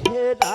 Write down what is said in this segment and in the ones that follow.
হেরা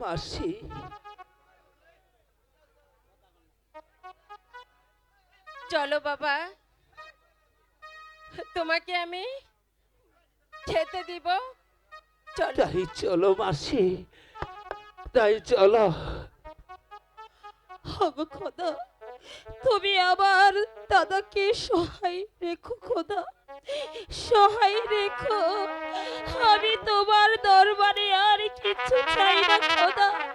মাসি। চলো বাবা তোমাকে আমি খেতে দিব। তাই চলো মাসি তাই চলো। খোদা তুমি আবার দাদাকে সহায় রেখো খোদা। সহায় রেখো আমি তোমার 你存在一个头的。